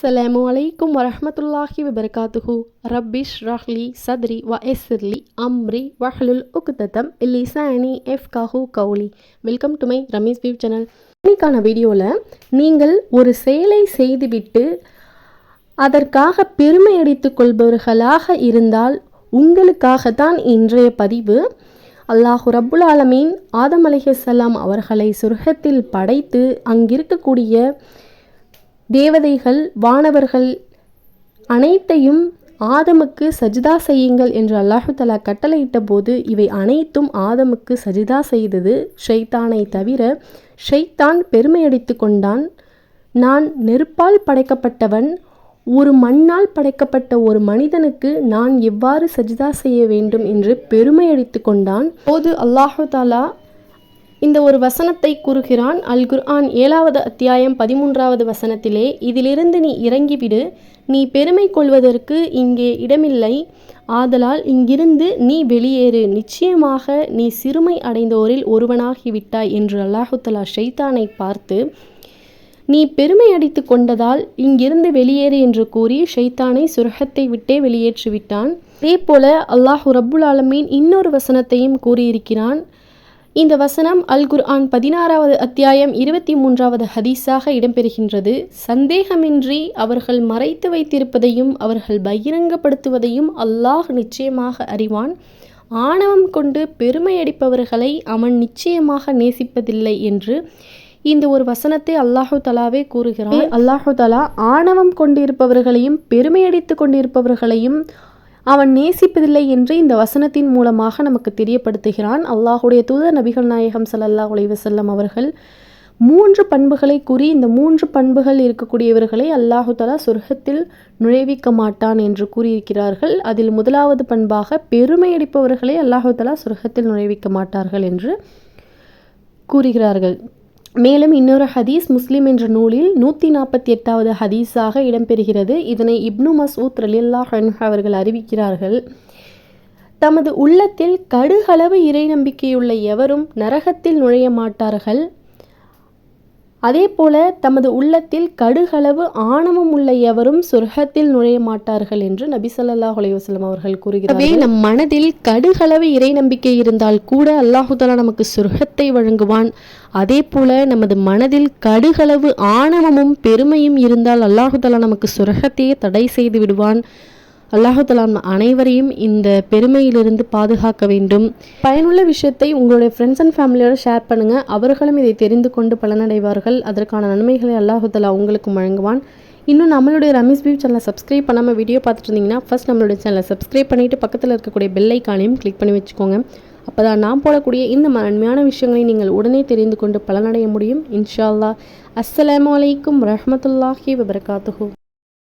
அஸ்ஸலாமு அலைக்கும் வரமத்துல்லாஹி வபர்காத்துஹு ரப்பிஷ் ரஹ்லி சத்ரி வ எஸ்ர்லி அம்ரி வஹலுல் உக்தத்தம் லிசானி எஃப் காஹு Cowley welcome to my Ramesh view channel இன்னைக்கான வீடியோவில் நீங்கள் ஒரு செயலை செய்துவிட்டு அதற்காக பெருமை அடித்து கொள்பவர்களாக இருந்தால் உங்களுக்காகத்தான் இன்றைய பதிவு. அல்லாஹு ரப்புல் ஆலமீன் ஆதம் அலிஹலாம் அவர்களை சொர்க்கத்தில் படைத்து அங்கிருக்கக்கூடிய தேவதைகள் வானவர்கள் அனைத்தையும் ஆதமுக்கு சஜிதா செய்யுங்கள் என்று அல்லாஹு தலா கட்டளையிட்ட போது இவை அனைத்தும் ஆதமுக்கு சஜிதா செய்தது ஷைத்தானை தவிர ஷைத்தான் பெருமையடித்து கொண்டான். நான் நெருப்பால் படைக்கப்பட்டவன் ஒரு மண்ணால் படைக்கப்பட்ட ஒரு மனிதனுக்கு நான் எவ்வாறு சஜிதா செய்ய வேண்டும் என்று பெருமையடித்து கொண்டான். போது அல்லாஹு தாலா இந்த ஒரு வசனத்தை கூறுகிறான் அல் குர்ஆன் ஏழாவது அத்தியாயம் பதிமூன்றாவது வசனத்திலே இதிலிருந்து நீ இறங்கிவிடு நீ பெருமை கொள்வதற்கு இங்கே இடமில்லை. ஆதலால் இங்கிருந்து நீ வெளியேறு. நிச்சயமாக நீ சிறுமை அடைந்தோரில் ஒருவனாகிவிட்டாய் என்று அல்லாஹுத்தலா ஷைத்தானை பார்த்து நீ பெருமை அடித்து கொண்டதால் இங்கிருந்து வெளியேறு என்று கூறி ஷைத்தானை சுரகத்தை விட்டே வெளியேற்றிவிட்டான். அதே போல அல்லாஹு ரப்புல் ஆலமீன் இன்னொரு வசனத்தையும் கூறியிருக்கிறான் இந்த வசனம் அல் குர்ஆன் பதினாறாவது அத்தியாயம் இருபத்தி மூன்றாவது ஹதீஸாக இடம்பெறுகின்றது. சந்தேகமின்றி அவர்கள் மறைத்து வைத்திருப்பதையும் அவர்கள் பகிரங்கப்படுத்துவதையும் அல்லாஹ் நிச்சயமாக அறிவான். ஆணவம் கொண்டு பெருமையடிப்பவர்களை அவன் நிச்சயமாக நேசிப்பதில்லை என்று இந்த ஒரு வசனத்தை அல்லாஹு தலாவே கூறுகிறான். அல்லாஹு தலா ஆணவம் கொண்டிருப்பவர்களையும் பெருமையடித்து கொண்டிருப்பவர்களையும் அவன் நேசிப்பதில்லை என்று இந்த வசனத்தின் மூலமாக நமக்கு தெரியப்படுத்துகிறான். அல்லாஹுடைய தூதர் நபிகள் நாயகம் சல்லல்லா உலைவசல்லம் அவர்கள் மூன்று பண்புகளை கூறி இந்த மூன்று பண்புகள் இருக்கக்கூடியவர்களை அல்லாஹு தலா சொர்க்கத்தில் நுழைவிக்க மாட்டான் என்று கூறியிருக்கிறார்கள். அதில் முதலாவது பண்பாக பெருமையடிப்பவர்களை அல்லாஹு தலா சொர்க்கத்தில் நுழைவிக்க மாட்டார்கள் என்று கூறுகிறார்கள். மேலும் இன்னொரு ஹதீஸ் முஸ்லிம் என்ற நூலில் நூற்றி நாற்பத்தி எட்டாவது ஹதீஸாக இடம்பெறுகிறது. இதனை இப்னு மசூத் ரலில்லா அவர்கள் அறிவிக்கிறார்கள். தமது உள்ளத்தில் கடுகளவு இறை நம்பிக்கையுள்ள எவரும் நரகத்தில் நுழைய மாட்டார்கள். அதே போல தமது உள்ளத்தில் கடுகளவு ஆணவம் உள்ள எவரும் சொர்க்கத்தில் நுழைய மாட்டார்கள் என்று நபி சொல்லா அலைவசலம் அவர்கள் கூறுகிறார் நம் மனதில் கடுகளவு இறை நம்பிக்கை இருந்தால் கூட அல்லாஹுதலா நமக்கு சொர்க்கத்தை வழங்குவான். அதே போல நமது மனதில் கடுகளவு ஆணவமும் பெருமையும் இருந்தால் அல்லாஹுதலா நமக்கு சொர்க்கத்தையே தடை செய்து விடுவான். அல்லாஹுத்தலாம் அனைவரையும் இந்த பெருமையிலிருந்து பாதுகாக்க வேண்டும். பயனுள்ள விஷயத்தை உங்களுடைய ஃப்ரெண்ட்ஸ் அண்ட் ஃபேமிலியோட ஷேர் பண்ணுங்கள் அவர்களும் இதை தெரிந்து கொண்டு பலனடைவார்கள். அதற்கான நன்மைகளை அல்லாஹுத்தலா உங்களுக்கும் வழங்குவான். இன்னும் நம்மளுடைய ரமேஷ் பியூ சேனலை சப்ஸ்கிரைப் பண்ணாமல் வீடியோ பார்த்துட்டு இருந்தீங்கன்னா ஃபஸ்ட் நம்மளுடைய சேனலை சப்ஸ்கிரைப் பண்ணிவிட்டு பக்கத்தில் இருக்கக்கூடிய பெல்லைக்கானையும் கிளிக் பண்ணி வச்சுக்கோங்க. அப்போ தான் நான் போடக்கூடிய இந்த நன்மையான விஷயங்களை நீங்கள் உடனே தெரிந்து கொண்டு பலனடைய முடியும். இன்ஷா அல்லா அஸ்லாம் வலைக்கம் ரஹமத்துல்லாஹி வபரகாத்துஹூ.